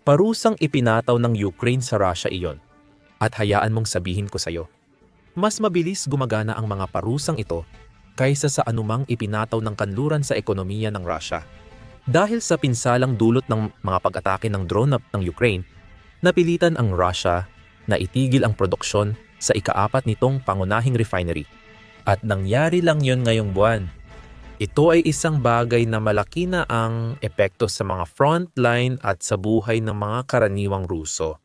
Parusang ipinataw ng Ukraine sa Russia iyon. At hayaan mong sabihin ko sa'yo, mas mabilis gumagana ang mga parusang ito kaysa sa anumang ipinataw ng kanluran sa ekonomiya ng Russia. Dahil sa pinsalang dulot ng mga pag-atake ng drone ng Ukraine, napilitan ang Russia na itigil ang produksyon sa ikaapat nitong pangunahing refinery. At nangyari lang yon ngayong buwan. Ito ay isang bagay na malaki na ang epekto sa mga frontline at sa buhay ng mga karaniwang Ruso.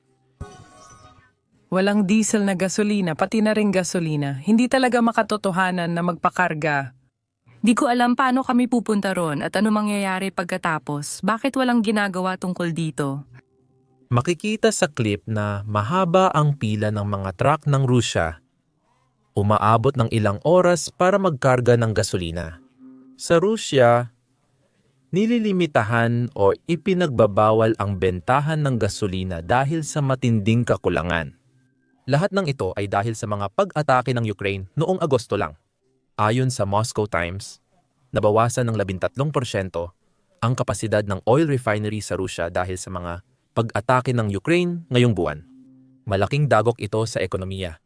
Walang diesel na gasolina, pati na rin gasolina. Hindi talaga makatotohanan na magpakarga. Di ko alam paano kami pupunta ron at ano mangyayari pagkatapos. Bakit walang ginagawa tungkol dito? Makikita sa clip na mahaba ang pila ng mga truck ng Rusya. Umaabot ng ilang oras para magkarga ng gasolina. Sa Rusya, nililimitahan o ipinagbabawal ang bentahan ng gasolina dahil sa matinding kakulangan. Lahat ng ito ay dahil sa mga pag-atake ng Ukraine noong Agosto lang. Ayon sa Moscow Times, nabawasan ng 13% ang kapasidad ng oil refinery sa Rusya dahil sa mga pag-atake ng Ukraine ngayong buwan. Malaking dagok ito sa ekonomiya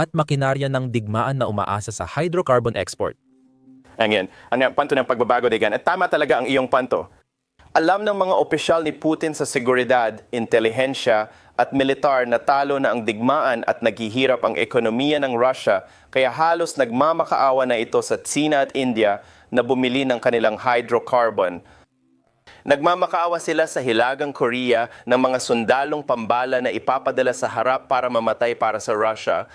at makinarya ng digmaan na umaasa sa hydrocarbon export. Ang panto ng pagbabago digan. At tama talaga ang iyong panto. Alam ng mga opisyal ni Putin sa seguridad, intelihensya at militar na talo na ang digmaan at naghihirap ang ekonomiya ng Russia kaya halos nagmamakaawa na ito sa China at India na bumili ng kanilang hydrocarbon. Nagmamakaawa sila sa Hilagang Korea ng mga sundalong pambala na ipapadala sa harap para mamatay para sa Russia.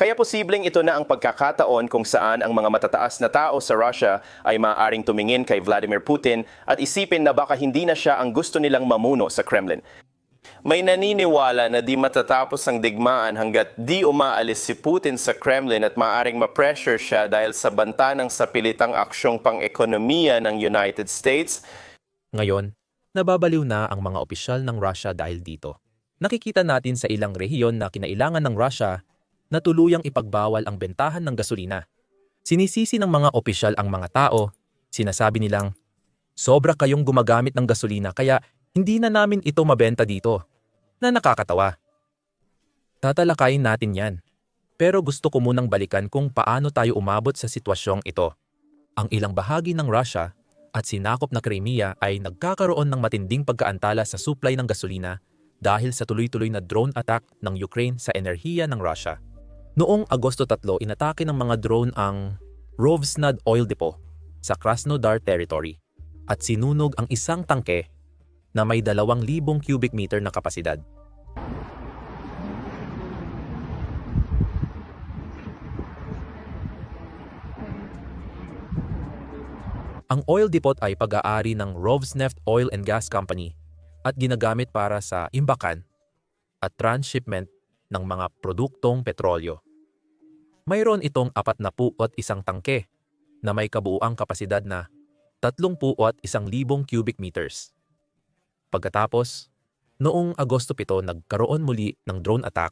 Kaya posibleng ito na ang pagkakataon kung saan ang mga matataas na tao sa Russia ay maaaring tumingin kay Vladimir Putin at isipin na baka hindi na siya ang gusto nilang mamuno sa Kremlin. May naniniwala na di matatapos ang digmaan hanggat di umaalis si Putin sa Kremlin at maaaring ma-pressure siya dahil sa banta ng sapilitang aksyong pang-ekonomiya ng United States Ngayon, nababaliw na ang mga opisyal ng Russia dahil dito. Nakikita natin sa ilang rehiyon na kinailangan ng Russia na tuluyang ipagbawal ang bentahan ng gasolina. Sinisisi ng mga opisyal ang mga tao, sinasabi nilang, sobra kayong gumagamit ng gasolina kaya hindi na namin ito mabenta dito. Na nakakatawa. Tatalakayin natin yan. Pero gusto ko munang balikan kung paano tayo umabot sa sitwasyong ito. Ang ilang bahagi ng Russia at sinakop na Crimea ay nagkakaroon ng matinding pagkaantala sa supply ng gasolina dahil sa tuloy-tuloy na drone attack ng Ukraine sa enerhiya ng Russia. Noong Agosto 3, inatake ng mga drone ang Rovsnad Oil Depot sa Krasnodar Territory at sinunog ang isang tangke na may 2,000 cubic meter na kapasidad. Ang oil depot ay pag-aari ng Rosneft Oil and Gas Company at ginagamit para sa imbakan at transshipment ng mga produktong petrolyo. Mayroon itong apat na at isang tangke na may kabuuang kapasidad na 30 at isang libong cubic meters. Pagkatapos, noong Agosto 7 nagkaroon muli ng drone attack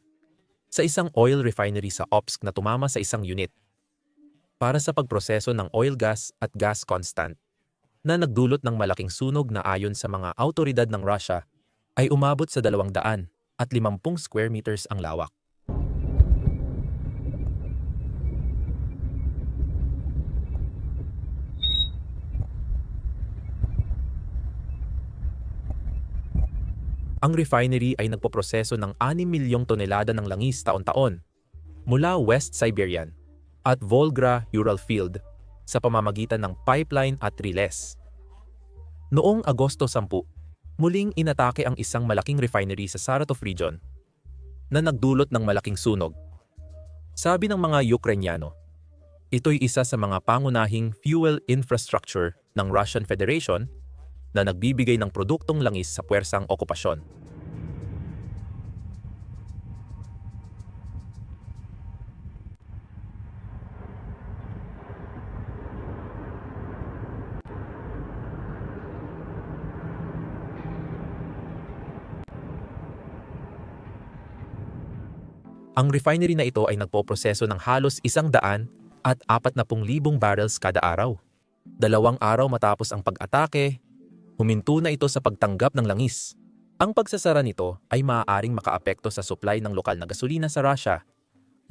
sa isang oil refinery sa Obsk na tumama sa isang unit para sa pagproseso ng oil gas at gas constant na nagdulot ng malaking sunog na ayon sa mga autoridad ng Russia ay umabot sa 200 at 50 square meters ang lawak. Ang refinery ay nagpoproseso ng 6 milyong tonelada ng langis taon-taon mula West Siberian at Volga Ural Field sa pamamagitan ng pipeline at riles. Noong Agosto 10, muling inatake ang isang malaking refinery sa Saratov region na nagdulot ng malaking sunog. Sabi ng mga Ukrainyano, ito'y isa sa mga pangunahing fuel infrastructure ng Russian Federation na nagbibigay ng produktong langis sa puwersang okupasyon. Ang refinery na ito ay nagpoproseso ng halos isang daan at apat na pung libong barrels kada araw. Dalawang araw matapos ang pag-atake, huminto na ito sa pagtanggap ng langis. Ang pagsasara nito ay maaaring makaapekto sa supply ng lokal na gasolina sa Russia,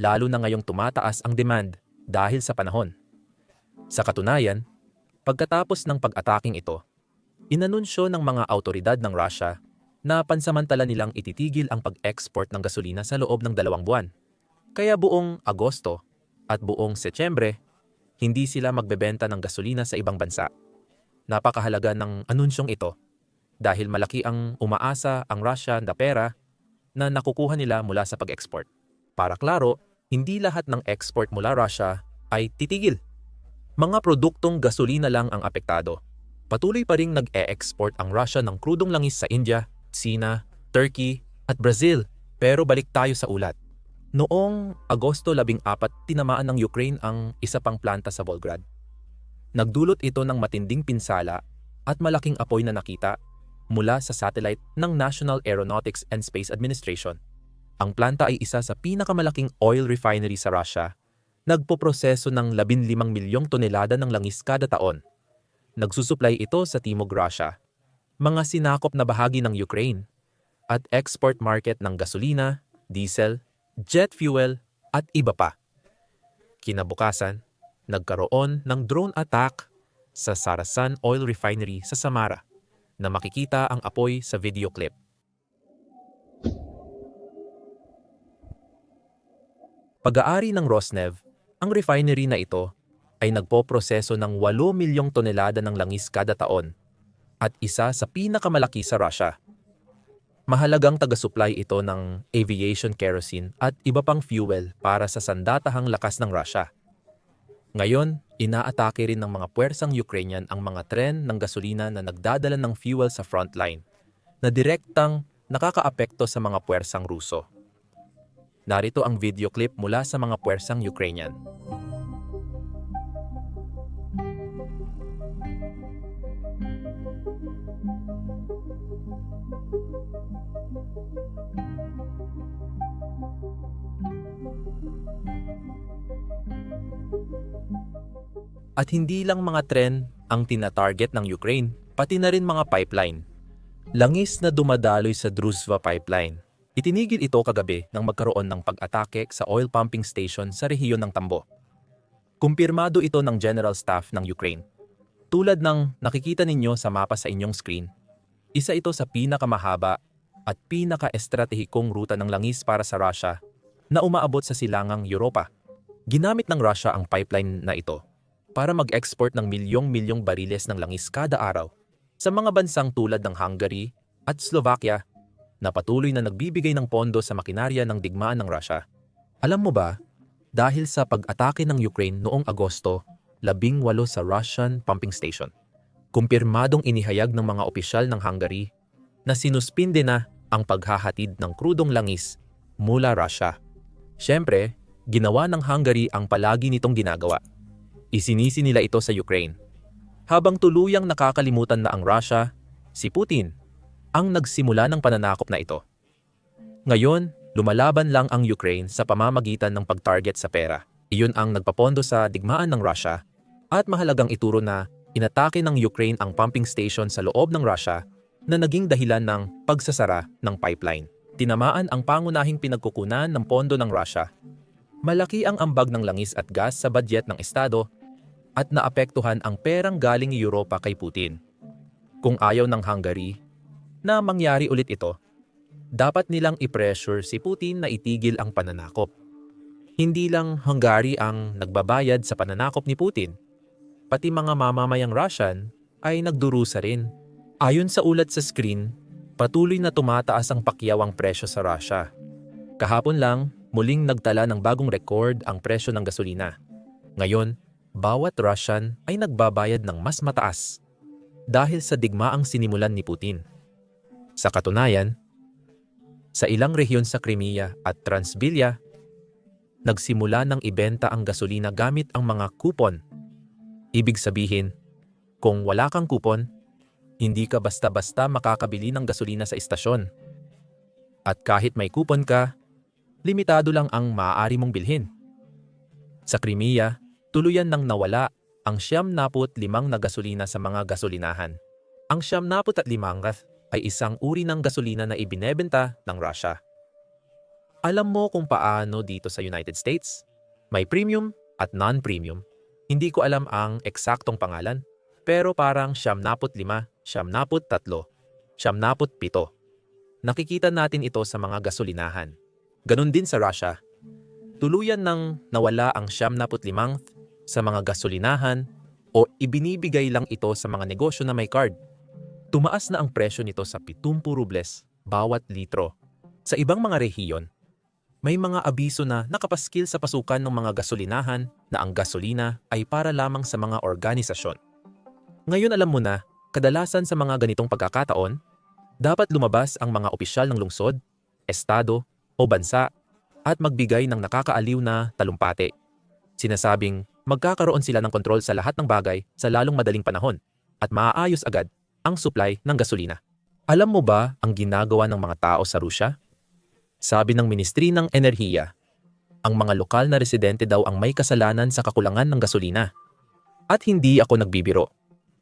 lalo na ngayong tumataas ang demand dahil sa panahon. Sa katunayan, pagkatapos ng pag-ataking ito, inanunsyo ng mga autoridad ng Russia na pansamantala nilang ititigil ang pag-export ng gasolina sa loob ng dalawang buwan. Kaya buong Agosto at buong Setyembre, hindi sila magbebenta ng gasolina sa ibang bansa. Napakahalaga ng anunsyong ito dahil malaki ang umaasa ang Russia na pera na nakukuha nila mula sa pag-export. Para klaro, hindi lahat ng export mula Russia ay titigil. Mga produktong gasolina lang ang apektado. Patuloy pa ring nag-e-export ang Russia ng krudong langis sa India, Sina, Turkey at Brazil. Pero balik tayo sa ulat. Noong Agosto 14, tinamaan ng Ukraine ang isa pang planta sa Volgrad. Nagdulot ito ng matinding pinsala at malaking apoy na nakita mula sa satellite ng National Aeronautics and Space Administration. Ang planta ay isa sa pinakamalaking oil refinery sa Russia. Nagpoproseso ng 15 milyong tonelada ng langis kada taon. Nagsusuplay ito sa Timog Russia, mga sinakop na bahagi ng Ukraine, at export market ng gasolina, diesel, jet fuel, at iba pa. Kinabukasan, nagkaroon ng drone attack sa Sarasan Oil Refinery sa Samara na makikita ang apoy sa video clip. Pag-aari ng Rosneft, ang refinery na ito ay nagpoproseso ng 8 milyong tonelada ng langis kada taon at isa sa pinakamalaki sa Russia. Mahalagang taga-supply ito ng aviation kerosene at iba pang fuel para sa sandatahang lakas ng Russia. Ngayon, inaatake rin ng mga puwersang Ukrainian ang mga tren ng gasolina na nagdadala ng fuel sa frontline na direktang nakakaapekto sa mga puwersang Ruso. Narito ang video clip mula sa mga puwersang Ukrainian. At hindi lang mga tren ang tinatarget ng Ukraine, pati na rin mga pipeline. Langis na dumadaloy sa Druzhba pipeline. Itinigil ito kagabi nang magkaroon ng pag-atake sa oil pumping station sa rehiyon ng Tambo. Kumpirmado ito ng General Staff ng Ukraine. Tulad ng nakikita ninyo sa mapa sa inyong screen, isa ito sa pinakamahaba at pinaka-estratehikong ruta ng langis para sa Russia na umaabot sa silangang Europa. Ginamit ng Russia ang pipeline na ito para mag-export ng milyong-milyong bariles ng langis kada araw sa mga bansang tulad ng Hungary at Slovakia na patuloy na nagbibigay ng pondo sa makinarya ng digmaan ng Russia. Alam mo ba, dahil sa pag-atake ng Ukraine noong Agosto, labing walo sa Russian pumping station. Kumpirmadong inihayag ng mga opisyal ng Hungary na sinuspinde na ang paghahatid ng krudong langis mula Russia. Siyempre, ginawa ng Hungary ang palagi nitong ginagawa. Isinisi nila ito sa Ukraine. Habang tuluyang nakakalimutan na ang Russia, si Putin ang nagsimula ng pananakop na ito. Ngayon, lumalaban lang ang Ukraine sa pamamagitan ng pag-target sa pera. Iyon ang nagpapondo sa digmaan ng Russia at mahalagang ituro na inatake ng Ukraine ang pumping station sa loob ng Russia na naging dahilan ng pagsasara ng pipeline. Tinamaan ang pangunahing pinagkukunan ng pondo ng Russia. Malaki ang ambag ng langis at gas sa budget ng Estado at naapektuhan ang perang galing Europa kay Putin. Kung ayaw ng Hungary na mangyari ulit ito, dapat nilang i-pressure si Putin na itigil ang pananakop. Hindi lang Hungary ang nagbabayad sa pananakop ni Putin, pati mga mamamayang Russian ay nagdurusa rin. Ayon sa ulat sa screen, patuloy na tumataas ang pakyawang presyo sa Russia. Kahapon lang, muling nagtala ng bagong record ang presyo ng gasolina. Ngayon, bawat Russian ay nagbabayad ng mas mataas dahil sa digmaang sinimulan ni Putin. Sa katunayan, sa ilang rehiyon sa Crimea at Transbilya, nagsimula ng ibenta ang gasolina gamit ang mga kupon. Ibig sabihin, kung wala kang kupon, hindi ka basta-basta makakabili ng gasolina sa istasyon. At kahit may kupon ka, limitado lang ang maaari mong bilhin. Sa Crimea, tuluyan nang nawala ang siyam naput limang na gasolina sa mga gasolinahan. Ang siyam naput ay isang uri ng gasolina na ibinebenta ng Russia. Alam mo kung paano dito sa United States? May premium at non-premium. Hindi ko alam ang eksaktong pangalan, pero parang siyam naput lima, siyam naput tatlo, siyam naput pito. Nakikita natin ito sa mga gasolinahan. Ganon din sa Russia. Tuluyan nang nawala ang siyam naput sa mga gasolinahan o ibinibigay lang ito sa mga negosyo na may card. Tumaas na ang presyo nito sa 70 rubles bawat litro. Sa ibang mga rehiyon, may mga abiso na nakapaskil sa pasukan ng mga gasolinahan na ang gasolina ay para lamang sa mga organisasyon. Ngayon alam mo na, kadalasan sa mga ganitong pagkakataon, dapat lumabas ang mga opisyal ng lungsod, estado o bansa at magbigay ng nakakaaliw na talumpati. Sinasabing magkakaroon sila ng kontrol sa lahat ng bagay sa lalong madaling panahon at maaayos agad ang supply ng gasolina. Alam mo ba ang ginagawa ng mga tao sa Rusya? Sabi ng Ministry ng Enerhiya, ang mga lokal na residente daw ang may kasalanan sa kakulangan ng gasolina. At hindi ako nagbibiro.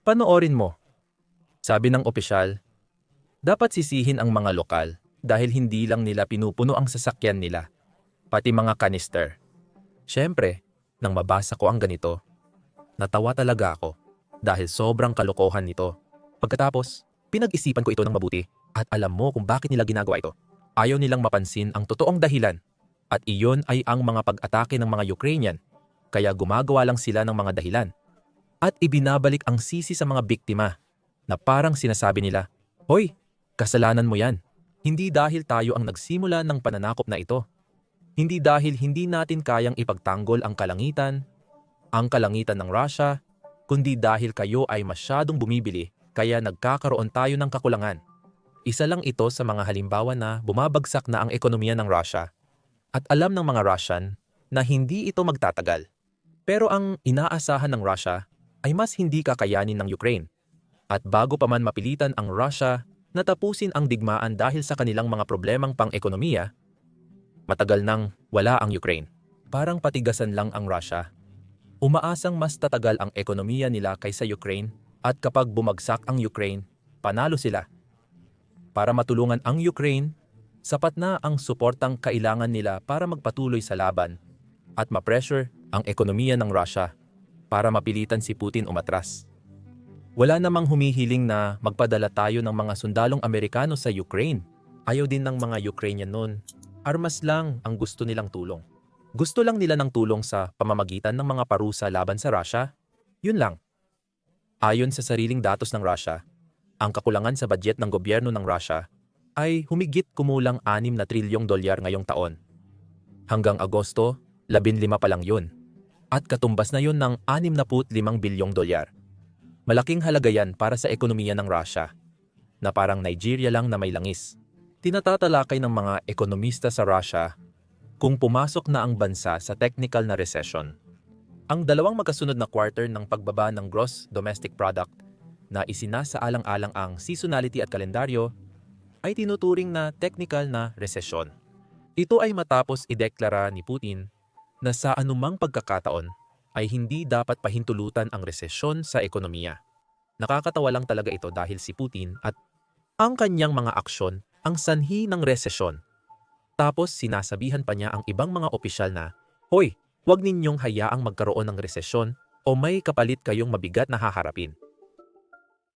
Panoorin mo. Sabi ng opisyal, dapat sisihin ang mga lokal dahil hindi lang nila pinupuno ang sasakyan nila, pati mga kanister. Siyempre, nang mabasa ko ang ganito, natawa talaga ako dahil sobrang kalokohan nito. Pagkatapos, pinag-isipan ko ito ng mabuti at alam mo kung bakit nila ginagawa ito. Ayaw nilang mapansin ang totoong dahilan at iyon ay ang mga pag-atake ng mga Ukrainian kaya gumagawa lang sila ng mga dahilan. At ibinabalik ang sisi sa mga biktima na parang sinasabi nila, Hoy, kasalanan mo yan. Hindi dahil tayo ang nagsimula ng pananakop na ito. Hindi dahil hindi natin kayang ipagtanggol ang kalangitan, ang kalangitan ng Russia, kundi dahil kayo ay masyadong bumibili kaya nagkakaroon tayo ng kakulangan. Isa lang ito sa mga halimbawa na bumabagsak na ang ekonomiya ng Russia at alam ng mga Russian na hindi ito magtatagal. Pero ang inaasahan ng Russia ay mas hindi kakayanin ng Ukraine. At bago pa man mapilitan ang Russia na tapusin ang digmaan dahil sa kanilang mga problemang pang-ekonomiya, matagal nang wala ang Ukraine. Parang patigasan lang ang Russia. Umaasang mas tatagal ang ekonomiya nila kaysa Ukraine at kapag bumagsak ang Ukraine, panalo sila. Para matulungan ang Ukraine, sapat na ang suportang kailangan nila para magpatuloy sa laban at ma-pressure ang ekonomiya ng Russia para mapilitan si Putin umatras. Wala namang humihiling na magpadala tayo ng mga sundalong Amerikano sa Ukraine. Ayaw din ng mga Ukrainian noon. Armas lang ang gusto nilang tulong. Gusto lang nila ng tulong sa pamamagitan ng mga parusa laban sa Russia. Yun lang. Ayon sa sariling datos ng Russia, ang kakulangan sa budget ng gobyerno ng Russia ay humigit kumulang 6 na trilyong dolyar ngayong taon. Hanggang Agosto, 15 pa lang yun. At katumbas na yun ng 65 bilyong dolyar. Malaking halaga yan para sa ekonomiya ng Russia, na parang Nigeria lang na may langis. Tinatatalakay ng mga ekonomista sa Russia kung pumasok na ang bansa sa technical na recession. Ang dalawang magkasunod na quarter ng pagbaba ng gross domestic product na isinasaalang-alang ang seasonality at kalendaryo ay tinuturing na technical na resesyon. Ito ay matapos ideklara ni Putin na sa anumang pagkakataon ay hindi dapat pahintulutan ang resesyon sa ekonomiya. Nakakatawa lang talaga ito dahil si Putin at ang kanyang mga aksyon ang sanhi ng resesyon. Tapos sinasabihan pa niya ang ibang mga opisyal na, Hoy, huwag ninyong hayaang magkaroon ng resesyon o may kapalit kayong mabigat na haharapin.